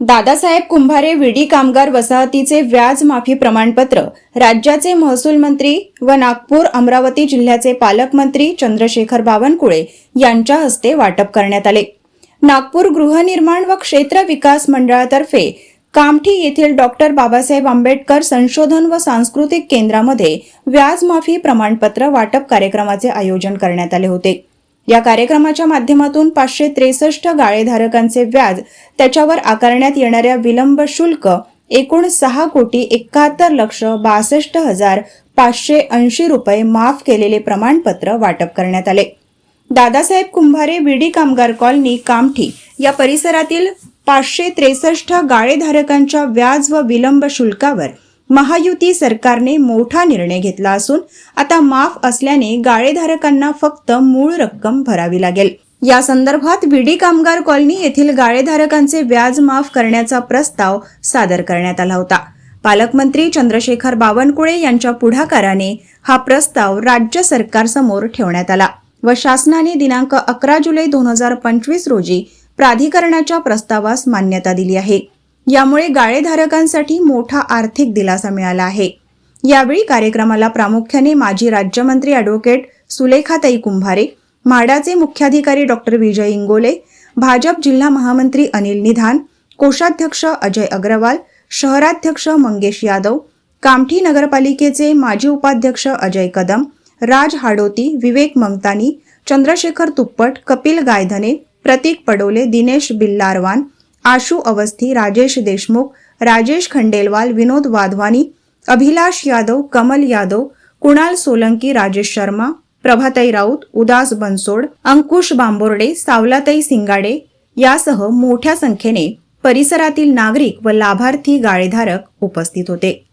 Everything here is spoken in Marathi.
दादासाहेब कुंभारे विडी कामगार वसाहतीचे व्याज माफी प्रमाणपत्र राज्याचे महसूल मंत्री व नागपूर अमरावती जिल्ह्याचे पालकमंत्री चंद्रशेखर बावनकुळे यांच्या हस्ते वाटप करण्यात आले. नागपूर गृहनिर्माण व क्षेत्र विकास मंडळातर्फे कामठी येथील डॉक्टर बाबासाहेब आंबेडकर संशोधन व सांस्कृतिक केंद्रामध्ये व्याज माफी प्रमाणपत्र वाटप कार्यक्रमाचे आयोजन करण्यात आले होते. या कार्यक्रमाच्या माध्यमातून पाचशे त्रेसष्ट गाळेधारकांचे व्याज त्याच्यावर आकारण्यात येणाऱ्या विलंब शुल्क एकूण सहा कोटी एकाहत्तर लक्ष बासष्ट हजार पाचशे ऐंशी रुपये माफ केलेले प्रमाणपत्र वाटप करण्यात आले. दादासाहेब कुंभारे बीडी कामगार कॉलनी कामठी या परिसरातील पाचशे त्रेसष्ट गाळेधारकांच्या व्याज व विलंब शुल्कावर महायुती सरकारने मोठा निर्णय घेतला असून आता माफ असल्याने गाळेधारकांना फक्त मूळ रक्कम भरावी लागेल. या संदर्भात विडी कामगार कॉलनी येथील गाळेधारकांचे व्याज माफ करण्याचा प्रस्ताव सादर करण्यात आला होता. पालकमंत्री चंद्रशेखर बावनकुळे यांच्या पुढाकाराने हा प्रस्ताव राज्य सरकारसमोर ठेवण्यात आला व शासनाने दिनांक अकरा जुलै दोन हजार पंचवीस रोजी प्राधिकरणाच्या प्रस्तावास मान्यता दिली आहे. यामुळे गाळेधारकांसाठी मोठा आर्थिक दिलासा मिळाला आहे. यावेळी कार्यक्रमाला प्रामुख्याने माजी राज्यमंत्री अॅडव्होकेट सुलेखाताई कुंभारे म्हाडाचे मुख्याधिकारी डॉक्टर विजय इंगोले भाजप जिल्हा महामंत्री अनिल निधान कोषाध्यक्ष अजय अग्रवाल शहराध्यक्ष मंगेश यादव कामठी नगरपालिकेचे माजी उपाध्यक्ष अजय कदम राज हाडोती विवेक ममतानी चंद्रशेखर तुप्पट कपिल गायधने प्रतीक पडोले दिनेश बिल्लारवान आशू अवस्थी राजेश देशमुख राजेश खंडेलवाल विनोद वाधवानी अभिलाष यादव कमल यादव कुणाल सोलंकी राजेश शर्मा प्रभाताई राऊत उदास बनसोड अंकुश बांबोर्डे सावलाताई सिंगाडे यासह मोठ्या संख्येने परिसरातील नागरिक व लाभार्थी गाळेधारक उपस्थित होते.